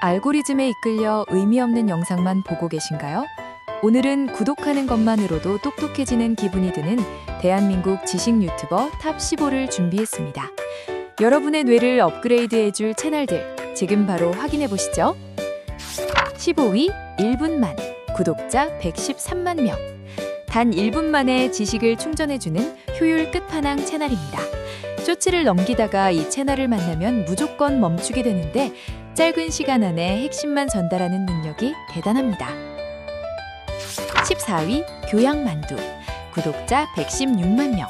알고리즘에 이끌려 의미 없는 영상만 보고 계신가요? 오늘은 구독하는 것만으로도 똑똑해지는 기분이 드는 대한민국 지식 유튜버 탑 15를 준비했습니다. 여러분의 뇌를 업그레이드해줄 채널들 지금 바로 확인해 보시죠. 15위 1분만 구독자 113만 명. 단 1분 만에 지식을 충전해주는 효율 끝판왕 채널입니다. 쇼츠를 넘기다가 이 채널을 만나면 무조건 멈추게 되는데 짧은 시간 안에 핵심만 전달하는 능력이 대단합니다. 14위 교양 만두 구독자 116만 명.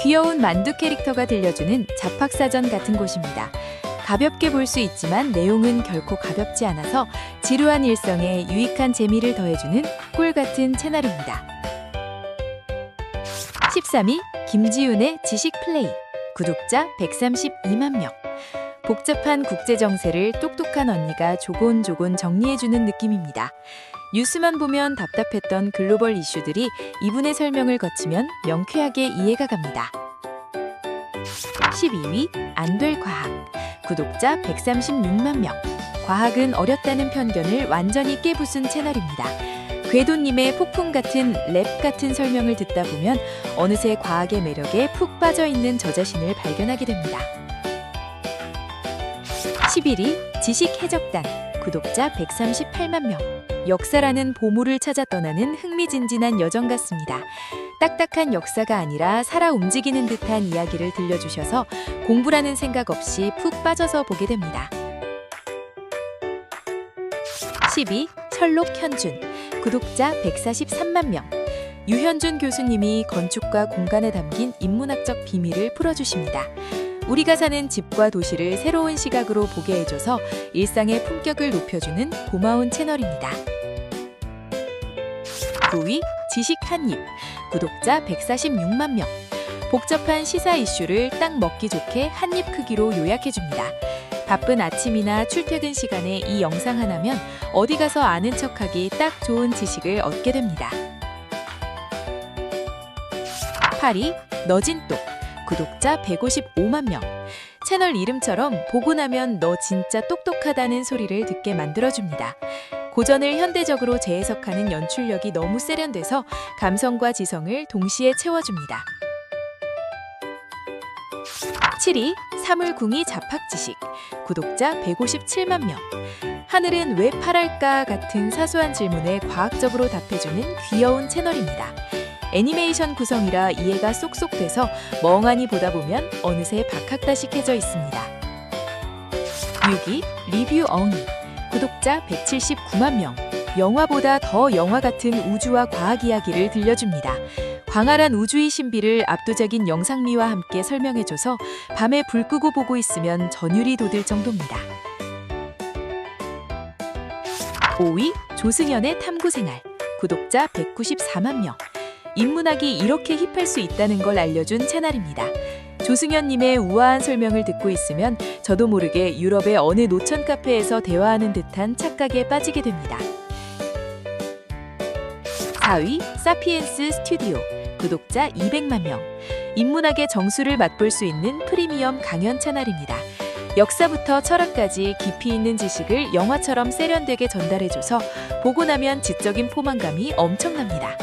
귀여운 만두 캐릭터가 들려주는 잡학사전 같은 곳입니다. 가볍게 볼 수 있지만 내용은 결코 가볍지 않아서 지루한 일상에 유익한 재미를 더해주는 꿀 같은 채널입니다. 13위 김지윤의 지식 플레이 구독자 132만 명. 복잡한 국제 정세를 똑똑한 언니가 조곤조곤 정리해주는 느낌입니다. 뉴스만 보면 답답했던 글로벌 이슈들이 이분의 설명을 거치면 명쾌하게 이해가 갑니다. 12위 안 될 과학 구독자 136만 명. 과학은 어렵다는 편견을 완전히 깨부순 채널입니다. 궤도님의 폭풍 같은 랩 같은 설명을 듣다 보면 어느새 과학의 매력에 푹 빠져 있는 저 자신을 발견하게 됩니다. 11위 지식 해적단 구독자 138만 명. 역사라는 보물을 찾아 떠나는 흥미진진한 여정 같습니다. 딱딱한 역사가 아니라 살아 움직이는 듯한 이야기를 들려주셔서 공부라는 생각 없이 푹 빠져서 보게 됩니다. 12. 셜록 현준 구독자 143만 명. 유현준 교수님이 건축과 공간에 담긴 인문학적 비밀을 풀어주십니다. 우리가 사는 집과 도시를 새로운 시각으로 보게 해줘서 일상의 품격을 높여주는 고마운 채널입니다. 9위 지식 한입 구독자 146만 명. 복잡한 시사 이슈를 딱 먹기 좋게 한입 크기로 요약해줍니다. 바쁜 아침이나 출퇴근 시간에 이 영상 하나면 어디 가서 아는 척하기 딱 좋은 지식을 얻게 됩니다. 8위 너진똑 구독자 155만 명. 채널 이름처럼 보고 나면 너 진짜 똑똑하다는 소리를 듣게 만들어줍니다. 고전을 현대적으로 재해석하는 연출력이 너무 세련돼서 감성과 지성을 동시에 채워줍니다. 7위 사물궁이 잡학지식 구독자 157만 명. 하늘은 왜 파랄까 같은 사소한 질문에 과학적으로 답해주는 귀여운 채널입니다. 애니메이션 구성이라 이해가 쏙쏙 돼서 멍하니 보다 보면 어느새 박학다식해져 있습니다. 6위 리뷰 엉이 구독자 179만 명. 영화보다 더 영화 같은 우주와 과학 이야기를 들려줍니다. 광활한 우주의 신비를 압도적인 영상미와 함께 설명해줘서 밤에 불 끄고 보고 있으면 전율이 돋을 정도입니다. 5위 조승연의 탐구생활 구독자 194만 명. 인문학이 이렇게 힙할 수 있다는 걸 알려준 채널입니다. 조승연님의 우아한 설명을 듣고 있으면 저도 모르게 유럽의 어느 노천 카페에서 대화하는 듯한 착각에 빠지게 됩니다. 4위 사피엔스 스튜디오 구독자 200만 명. 인문학의 정수를 맛볼 수 있는 프리미엄 강연 채널입니다. 역사부터 철학까지 깊이 있는 지식을 영화처럼 세련되게 전달해줘서 보고 나면 지적인 포만감이 엄청납니다.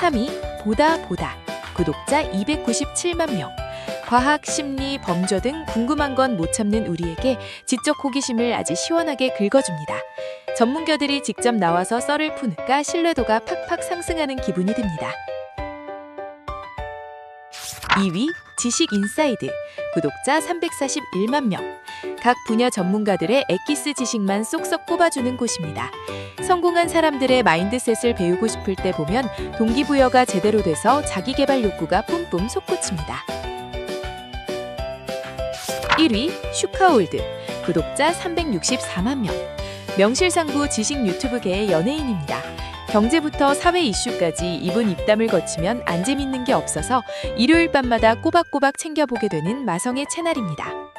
3위 보다 보다 구독자 297만 명. 과학, 심리, 범죄 등 궁금한 건 못 참는 우리에게 지적 호기심을 아주 시원하게 긁어줍니다. 전문가들이 직접 나와서 썰을 푸니까 신뢰도가 팍팍 상승하는 기분이 듭니다. 2위 지식 인사이드 구독자 341만 명. 각 분야 전문가들의 엑기스 지식만 쏙쏙 꼽아주는 곳입니다. 성공한 사람들의 마인드셋을 배우고 싶을 때 보면 동기부여가 제대로 돼서 자기 개발 욕구가 뿜뿜 솟구칩니다. 1위 슈카올드 구독자 364만 명. 명실상부 지식 유튜브계의 연예인입니다. 경제부터 사회 이슈까지 이분 입담을 거치면 안 재밌는 게 없어서 일요일 밤마다 꼬박꼬박 챙겨보게 되는 마성의 채널입니다.